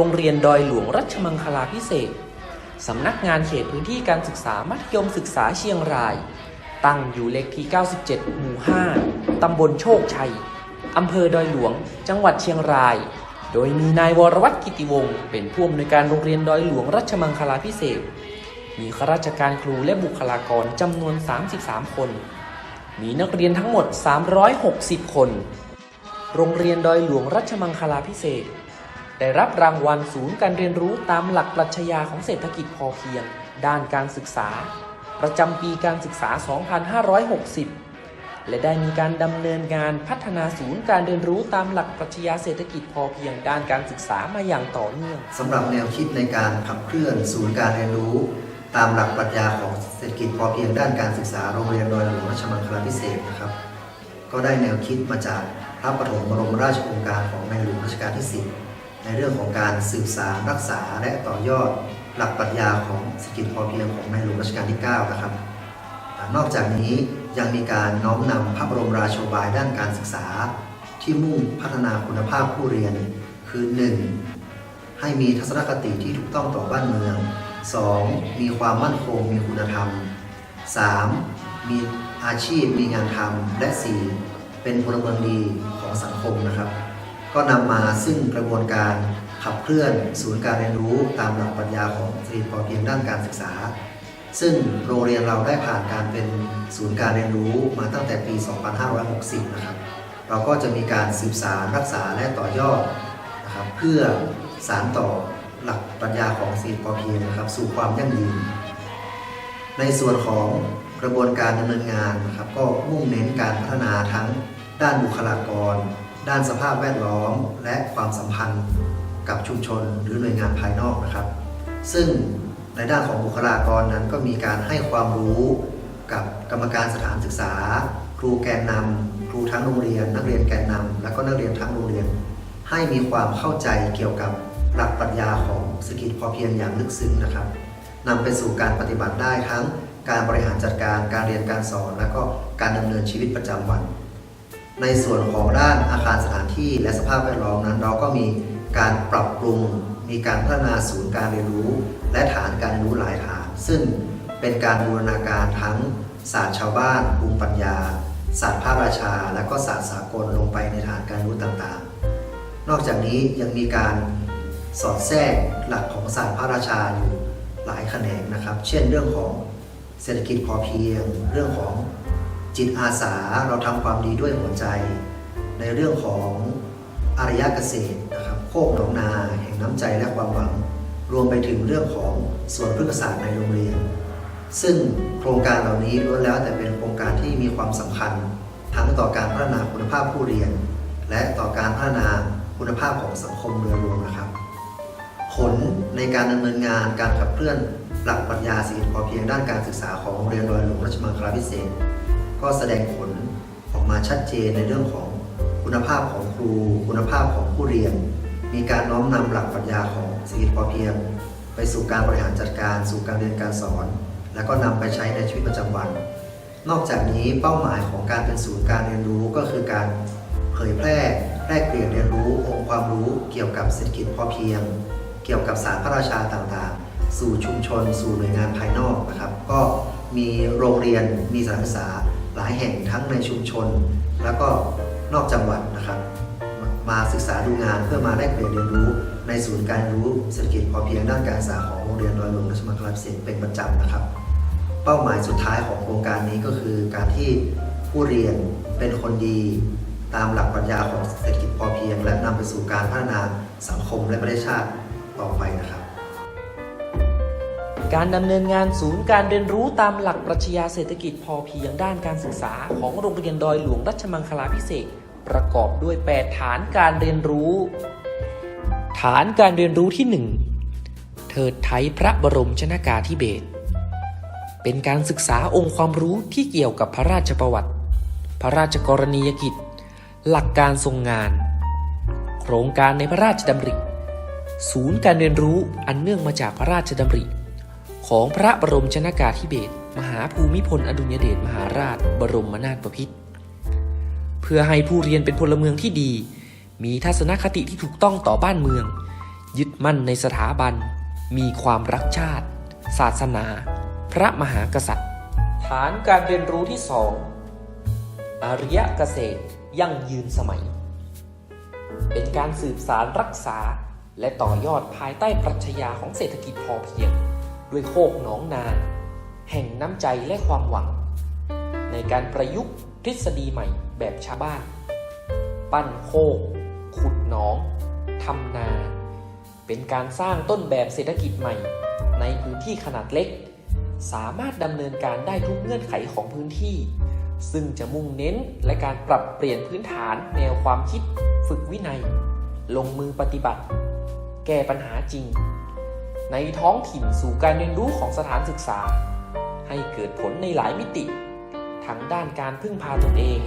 รงเรียนดอยหลวงรัชมังคลาพิเศษสำนักงานเขตพื้นที่การศึกษามัธยมศึกษาเชียงราย ตั้งอยู่เลขที่ 97 หมู่ 5 ตำบลโชคชัย อำเภอดอยหลวง จังหวัดเชียงราย โดยมีนายวรวัตรกิติวงศ์เป็นผู้อำนวยการโรงเรียนดอยหลวงรัชมังคลาพิเศษ มีข้าราชการครูและบุคลากรจำนวน 33 คน มีนักเรียนทั้งหมด 360 คน โรงเรียนดอยหลวงรัชมังคลาพิเศษ ได้รับรางวัลศูนย์การเรียนรู้ตามหลักปรัชญาของเศรษฐกิจพอเพียง ด้านการศึกษา ประจำปีการศึกษา 2560 และได้มีการดำเนินงานพัฒนาศูนย์การเรียนรู้ตามหลักปรัชญาเศรษฐกิจพอเพียง ด้านการศึกษามาอย่างต่อเนื่องสำหรับแนวคิดในการขับเคลื่อนศูนย์การเรียนรู้ ตามหลักปรัชญาของเศรษฐกิจพอเพียงด้านการศึกษาโรงเรียนดอยหลวงราชมังคลาพิเศษนะครับก็ได้แนวคิดมาจากพระปฐมบรมราชโองการของในหลวงรัชกาลที่ 10 เรื่องของการสืบสานรักษาและต่อยอดหลักปรัชญาของเศรษฐกิจพอเพียงของในหลวงรัชกาลที่ 9 นะครับ นอกจากนี้ยังมีการน้อมนำพระบรมราโชบายด้านการศึกษา ที่มุ่งพัฒนาคุณภาพผู้เรียน คือ 1. ให้มีทัศนคติที่ถูกต้องต่อบ้านเมือง 2. มีความมั่นคงมีคุณธรรม 3. มีอาชีพมีงานทำและ 4. เป็นพลเมืองดีของสังคมนะครับ ก็นำมาซึ่งกระบวนการขับเคลื่อนศูนย์การเรียนรู้ตามหลักปรัชญาของเศรษฐกิจพอเพียงด้านการศึกษา ซึ่งโรงเรียนเราได้ผ่านการเป็นศูนย์การเรียนรู้มาตั้งแต่ปี 2560 นะครับ เราก็จะมีการสืบสารรักษาและต่อยอดนะครับเพื่อสารต่อหลักปรัชญาของเศรษฐกิจพอเพียงนะครับสู่ความยั่งยืน ในส่วนของกระบวนการดำเนินงานนะครับก็มุ่งเน้นการพัฒนาทั้งด้านบุคลากร ด้านสภาพแวดล้อมและความสัมพันธ์กับชุมชนหรือหน่วยงานภายนอกนะครับ ซึ่งในด้านของบุคลากรนั้นก็มีการให้ความรู้กับกรรมการสถานศึกษา ครูแกนนำครูทั้งโรงเรียน นักเรียนแกนนำและก็นักเรียนทั้งโรงเรียน ให้มีความเข้าใจเกี่ยวกับหลักปรัชญาของเศรษฐกิจพอเพียงอย่างลึกซึ้งนะครับนำไปสู่การปฏิบัติได้ทั้งการบริหารจัดการการเรียนการสอน และก็การดำเนินชีวิตประจำวัน ในส่วนของด้านอาคารสถานที่และสภาพแวดล้อมนั้น เราก็มีการปรับปรุง มีการพัฒนาศูนย์การเรียนรู้ และฐานการเรียนรู้หลายฐาน ซึ่งเป็นการบูรณาการทั้งศาสตร์ชาวบ้านภูมิปัญญา ศาสตร์ภาคราชา และก็ศาสตร์สากลลงไปในฐานการรู้ต่างๆ นอกจากนี้ยังมีการสอดแทรกหลักของศาสตร์พระราชาอยู่หลายแขนงนะครับ เช่นเรื่องของเศรษฐกิจพอเพียง เรื่องของ จิตอาสาเราทำความดีด้วยหัวใจ ในเรื่องของอารยเกษตรนะครับโคกหนองนา แห่งน้ำใจและความหวัง รวมไปถึงเรื่องของส่วนพฤกษศาสตร์ในโรงเรียน ซึ่งโครงการเหล่านี้ล้วนแล้วแต่เป็นโครงการที่มีความสำคัญ ทั้งต่อการพัฒนาคุณภาพผู้เรียน และต่อการพัฒนาคุณภาพของสังคมโดยรวมนะครับ ผลในการดำเนินงานการขับเคลื่อนหลักปรัชญาเศรษฐกิจพอเพียงด้านการศึกษาของโรงเรียนดอยหลวงราชมังคลาพิเศษก ก็แสดงผลออกมาชัดเจนในเรื่องของคุณภาพของครู คุณภาพของผู้เรียน มีการน้อมนำหลักปรัชญาของเศรษฐกิจพอเพียง ไปสู่การบริหารจัดการ สู่การเรียนการสอน แล้วก็นำไปใช้ในชีวิตประจำวัน นอกจากนี้เป้าหมายของการเป็นศูนย์การเรียนรู้ก็คือการเผยแพร่แลกเปลี่ยนเรียนรู้องค์ความรู้เกี่ยวกับเศรษฐกิจพอเพียง เกี่ยวกับศารพระราชาต่างๆ สู่ชุมชน สู่หน่วยงานภายนอกนะครับ ก็มีโรงเรียนมีสถานศึกษา หลายแห่งทั้งในชุมชน แล้วก็นอกจังหวัดนะครับ มาศึกษาดูงานเพื่อมาแลกเปลี่ยนเรียนรู้ ในศูนย์การรู้เศรษฐกิจพอเพียงด้านการศึกษาของโรงเรียนดอยหลวงราชมังคลาพิเศษกเป็นประจำนะครับ เป้าหมายสุดท้ายของโครงการนี้ก็คือการที่ผู้เรียนเป็นคนดีตามหลักปรัชญาของเศรษฐกิจพอเพียง และนำไปสู่การพัฒนาสังคมและประเทศชาติต่อไปนะครับ การดำเนินงานศูนย์การเรียนรู้ตามหลักปรัชญาเศรษฐกิจพอเพียงด้านการศึกษา ของโรงเรียนดอยหลวงรัชมังคลาพิเศษ ประกอบด้วย 8 ฐานการเรียนรู้ ฐานการเรียนรู้ที่ 1 เทิดไทยพระบรมชนากาธิเบศรเป็นการศึกษาองค์ความรู้ที่เกี่ยวกับพระราชประวัติ พระราชกรณียกิจ หลักการทรงงาน โครงการในพระราชดำริ ศูนย์การเรียนรู้อันเนื่องมาจากพระราชดำริ ของพระบรมชนากาธิเบศรมหาภูมิพลอดุลยเดชมหาราช บรมนาถบพิตรเพื่อให้ผู้เรียนเป็นพลเมืองที่ดี มีทัศนคติที่ถูกต้องต่อบ้านเมือง ยึดมั่นในสถาบัน มีความรักชาติ ศาสนา พระมหากษัตริย์ ฐานการเรียนรู้ที่สองอารยะเกษตรยั่งยืนสมัย เป็นการสืบสารรักษาและต่อยอดภายใต้ปรัชญาของเศรษฐกิจพอเพียง ด้วยโคกหนองนา แห่งน้ำใจและความหวัง ในการประยุกต์ทฤษฎีใหม่แบบชาวบ้าน ปั้นโคก ขุดหนองทำนา เป็นการสร้างต้นแบบเศรษฐกิจใหม่ ในพื้นที่ขนาดเล็ก สามารถดำเนินการได้ทุกเงื่อนไขของพื้นที่ ซึ่งจะมุ่งเน้นและการปรับเปลี่ยนพื้นฐานแนวความคิด ฝึกวินัย ลงมือปฏิบัติ แก้ปัญหาจริง ในท้องถิ่นสู่การเรียนรู้ของสถานศึกษา ให้เกิดผลในหลายมิติ ทั้งด้านการพึ่งพาตนเอง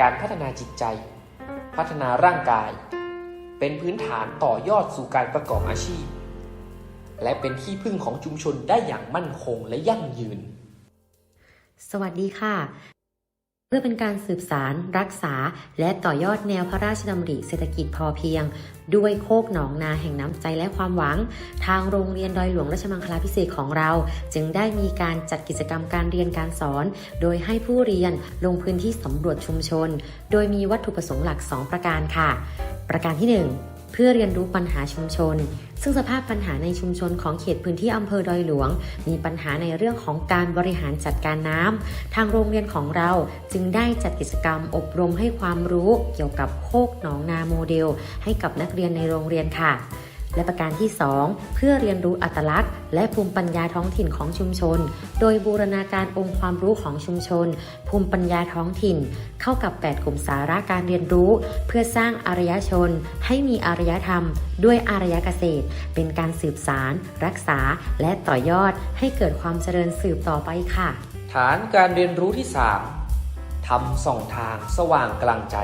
การพัฒนาจิตใจ พัฒนาร่างกาย เป็นพื้นฐานต่อยอดสู่การประกอบอาชีพ และเป็นที่พึ่งของชุมชนได้อย่างมั่นคงและยั่งยืน สวัสดีค่ะ เพื่อเป็นการสืบสาร รักษา และต่อยอดแนวพระราชดำริเศรษฐกิจพอเพียง ด้วยโคกหนองนาแห่งน้ำใจและความหวัง ทางโรงเรียนดอยหลวงราชมังคลาพิเศษของเรา จึงได้มีการจัดกิจกรรมการเรียนการสอน โดยให้ผู้เรียนลงพื้นที่สำรวจชุมชน โดยมีวัตถุประสงค์หลัก 2 ประการค่ะ ประการที่ 1 พื่อเรียนรู้ปัญหาชุมชน ซึ่งสภาพปัญหาในชุมชนของเขตพื้นที่อำเภอดอยหลวง มีปัญหาในเรื่องของการบริหารจัดการน้ำทางโรงเรียนของเราจึงได้จัดกิจกรรมอบรมให้ความรู้เกี่ยวกับโคกหนองนาโมเดล ให้กับนักเรียนในโรงเรียนค่ะ และประการที่ 2 เพื่อเรียนรู้อัตลักษณ์ และภูมิปัญญาท้องถิ่นของชุมชน โดยบูรณาการองค์ความรู้ของชุมชน ภูมิปัญญาท้องถิ่น เข้ากับ 8 กลุ่มสาระการเรียนรู้ เพื่อสร้างอารยชน ให้มีอารยธรรม ด้วยอารยเกษตร เป็นการสืบสาร รักษา และต่อยอดให้เกิดความเจริญสืบต่อไปค่ะ ฐานการเรียนรู้ที่ 3ทำส่องทางสว่างกลางใจ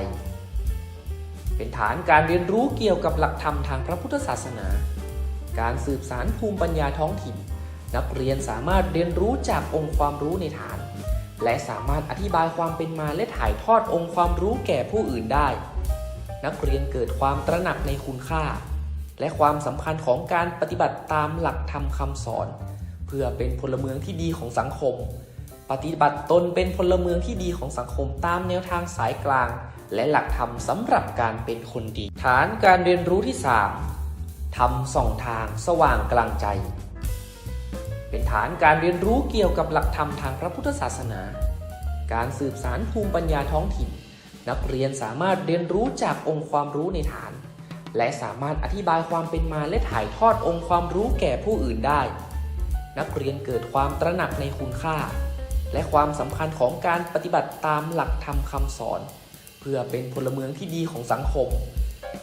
เป็นฐานการเรียนรู้เกี่ยวกับหลักธรรมทางพระพุทธศาสนา การสืบสารภูมิปัญญาท้องถิ่น นักเรียนสามารถเรียนรู้จากองค์ความรู้ในฐาน และสามารถอธิบายความเป็นมาและถ่ายทอดองค์ความรู้แก่ผู้อื่นได้ นักเรียนเกิดความตระหนักในคุณค่า และความสำคัญของการปฏิบัติตามหลักธรรมคำสอน เพื่อเป็นพลเมืองที่ดีของสังคม ปฏิบัติตนเป็นพลเมืองที่ดีของสังคมตามแนวทางสายกลาง และหลักธรรมสำหรับการเป็นคนดี ฐานการเรียนรู้ที่ 3ทำส่องทางสว่างกลางใจ เป็นฐานการเรียนรู้เกี่ยวกับหลักธรรมทางพระพุทธศาสนา การสืบสารภูมิปัญญาท้องถิ่น นักเรียนสามารถเรียนรู้จากองค์ความรู้ในฐาน และสามารถอธิบายความเป็นมาและถ่ายทอดองค์ความรู้แก่ผู้อื่นได้ นักเรียนเกิดความตระหนักในคุณค่า และความสำคัญของการปฏิบัติตามหลักธรรมคำสอน เพื่อเป็นพลเมืองที่ดีของสังคม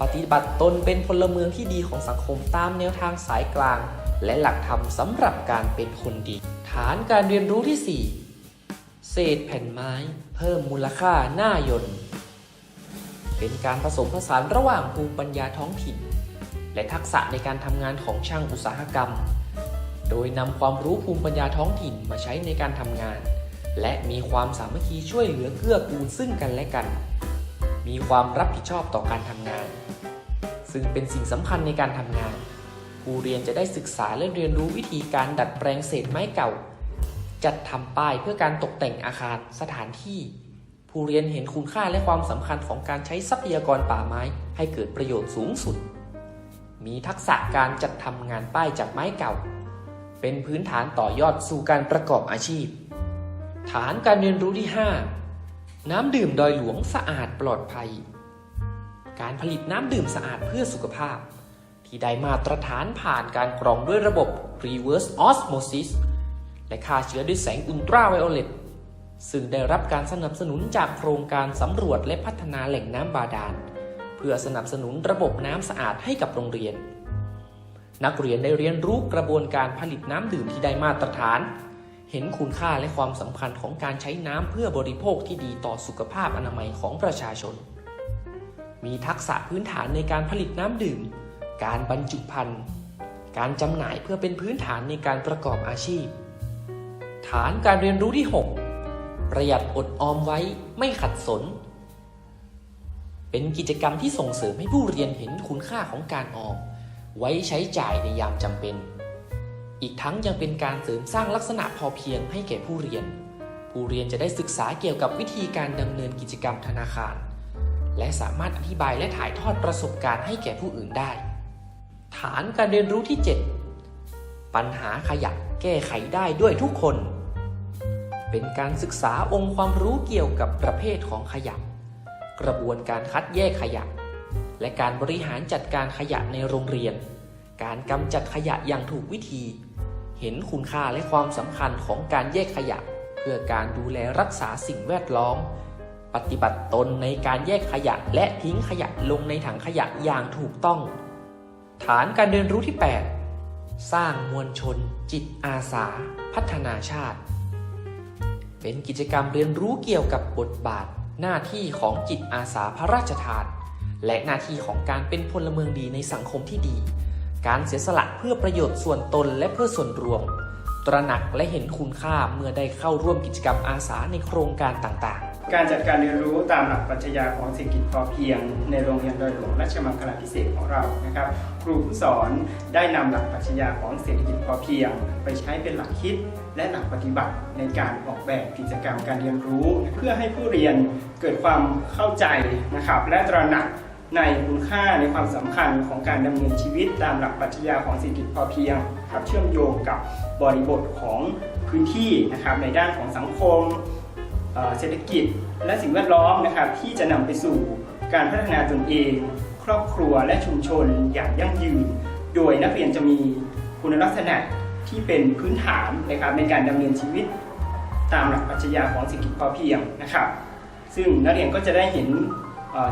ปฏิบัติตนเป็นพลเมืองที่ดีของสังคมตามแนวทางสายกลาง และหลักธรรมสำหรับการเป็นคนดี ฐานการเรียนรู้ที่ 4 เศษแผ่นไม้ เพิ่มมูลค่าหน้ายนต์ เป็นการผสมผสานระหว่างภูมิปัญญาท้องถิ่น และทักษะในการทำงานของช่างอุตสาหกรรม โดยนำความรู้ภูมิปัญญาท้องถิ่นมาใช้ในการทำงานและมีความสามัคคีช่วยเหลือเกื้อกูลซึ่งกันและกัน มีความรับผิดชอบต่อการทำงาน ซึ่งเป็นสิ่งสำคัญในการทำงาน ผู้เรียนจะได้ศึกษาและเรียนรู้วิธีการดัดแปลงเศษไม้เก่า จัดทำป้ายเพื่อการตกแต่งอาคารสถานที่ ผู้เรียนเห็นคุณค่าและความสำคัญของการใช้ทรัพยากรป่าไม้ให้เกิดประโยชน์สูงสุด มีทักษะการจัดทำงานป้ายจากไม้เก่า เป็นพื้นฐานต่อยอดสู่การประกอบอาชีพ ฐานการเรียนรู้ที่ 5 น้ำดื่มดอยหลวงสะอาดปลอดภัย การผลิตน้ำดื่มสะอาดเพื่อสุขภาพ ที่ได้มาตรฐานผ่านการกรองด้วยระบบ reverse osmosis และฆ่าเชื้อด้วยแสงอุลตราไวโอเลตซึ่งได้รับการสนับสนุนจากโครงการสำรวจและพัฒนาแหล่งน้ำบาดาล เพื่อสนับสนุนระบบน้ำสะอาดให้กับโรงเรียน นักเรียนได้เรียนรู้กระบวนการผลิตน้ำดื่มที่ได้มาตรฐาน เห็นคุณค่าและความสำคัญของการใช้น้ำเพื่อบริโภคที่ดีต่อสุขภาพอนามัยของประชาชน มีทักษะพื้นฐานในการผลิตน้ำดื่ม การบรรจุภัณฑ์ การจำหน่ายเพื่อเป็นพื้นฐานในการประกอบอาชีพ ฐานการเรียนรู้ที่ 6 ประหยัดอดออมไว้ไม่ขัดสน เป็นกิจกรรมที่ส่งเสริมให้ผู้เรียนเห็นคุณค่าของการออมไว้ใช้จ่ายในยามจำเป็น อีกทั้งยังเป็นการเสริมสร้างลักษณะพอเพียงให้แก่ผู้เรียน ผู้เรียนจะได้ศึกษาเกี่ยวกับวิธีการดำเนินกิจกรรมธนาคาร และสามารถอธิบายและถ่ายทอดประสบการณ์ให้แก่ผู้อื่นได้ ฐานการเรียนรู้ที่ 7 ปัญหาขยะแก้ไขได้ด้วยทุกคน เป็นการศึกษาองค์ความรู้เกี่ยวกับประเภทของขยะ กระบวนการคัดแยกขยะ และการบริหารจัดการขยะในโรงเรียน การกำจัดขยะอย่างถูกวิธี เห็นคุณค่าและความสำคัญของการแยกขยะ เพื่อการดูแลรักษาสิ่งแวดล้อม ปฏิบัติตนในการแยกขยะและทิ้งขยะลงในถังขยะอย่างถูกต้อง ฐานการเรียนรู้ที่ 8 สร้างมวลชน จิตอาสา พัฒนาชาติ เป็นกิจกรรมเรียนรู้เกี่ยวกับบทบาท หน้าที่ของจิตอาสาพระราชทาน และหน้าที่ของการเป็นพลเมืองดีในสังคมที่ดี การเสียสละเพื่อประโยชน์ส่วนตนและเพื่อส่วนรวม ตระหนักและเห็นคุณค่าเมื่อได้เข้าร่วมกิจกรรมอาสาในโครงการต่างๆ การจัดการเรียนรู้ตามหลักปรัชญาของเศรษฐกิจพอเพียง ในโรงเรียนดอยหลวงราชมังคลาพิเศษกของเรานะครับ ครูผู้สอนได้นำหลักปรัชญาของเศรษฐกิจพอเพียง ไปใช้เป็นหลักคิดและหลักปฏิบัติในการออกแบบกิจกรรมการเรียนรู้ เพื่อให้ผู้เรียนเกิดความเข้าใจนะครับและตระหนัก ในคุณค่าในความสำคัญของการดำเนินชีวิตตามหลักปรัชญาของเศรษฐกิจพอเพียงครับเชื่อมโยงกับบริบทของพื้นที่นะครับในด้านของสังคมเศรษฐกิจ และสิ่งแวดล้อมนะครับที่จะนำไปสู่การพัฒนาตนเอง ครอบครัวและชุมชนอย่างยั่งยืน โดยนักเรียนจะมีคุณลักษณะที่เป็นพื้นฐานนะครับในการดำเนินชีวิตตามหลักปรัชญาของเศรษฐกิจพอเพียงนะครับ ซึ่งนักเรียนก็จะได้เห็น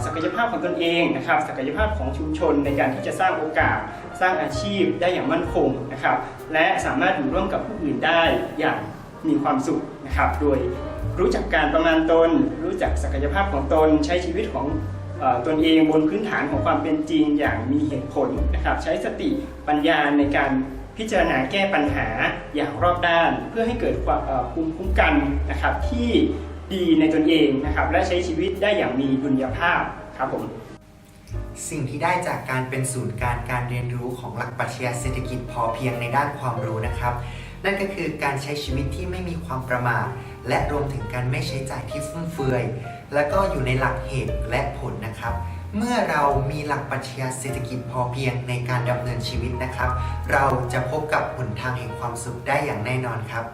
ศักยภาพของตนเองนะครับศักยภาพของชุมชนในการที่จะสร้างโอกาส สร้างอาชีพได้อย่างมั่นคงนะครับและสามารถอยู่ร่วมกับผู้อื่นได้อย่างมีความสุขนะครับโดยรู้จักการประมาณตน รู้จักศักยภาพของตน ใช้ชีวิตของตนเองบนพื้นฐานของความเป็นจริงอย่างมีเหตุผลนะครับใช้สติปัญญาในการพิจารณาแก้ปัญหาอย่างรอบด้าน เพื่อให้เกิดความภูมิคุ้มกันนะครับที่ ดีในตนเองนะครับ และใช้ชีวิตได้อย่างมีดุลยภาพครับผมสิ่งที่ได้จากการเป็นศูนย์การการเรียนรู้ของหลักปรัชญาเศรษฐกิจพอเพียงในด้านความรู้นะครับ นั่นก็คือการใช้ชีวิตที่ไม่มีความประมาทและรวมถึงการไม่ใช้จ่ายที่ฟุ่มเฟือย และก็อยู่ในหลักเหตุและผลนะครับ เมื่อเรามีหลักปรัชญาเศรษฐกิจพอเพียงในการดำเนินชีวิตนะครับ เราจะพบกับหนทางแห่งความสุขได้อย่างแน่นอนครับ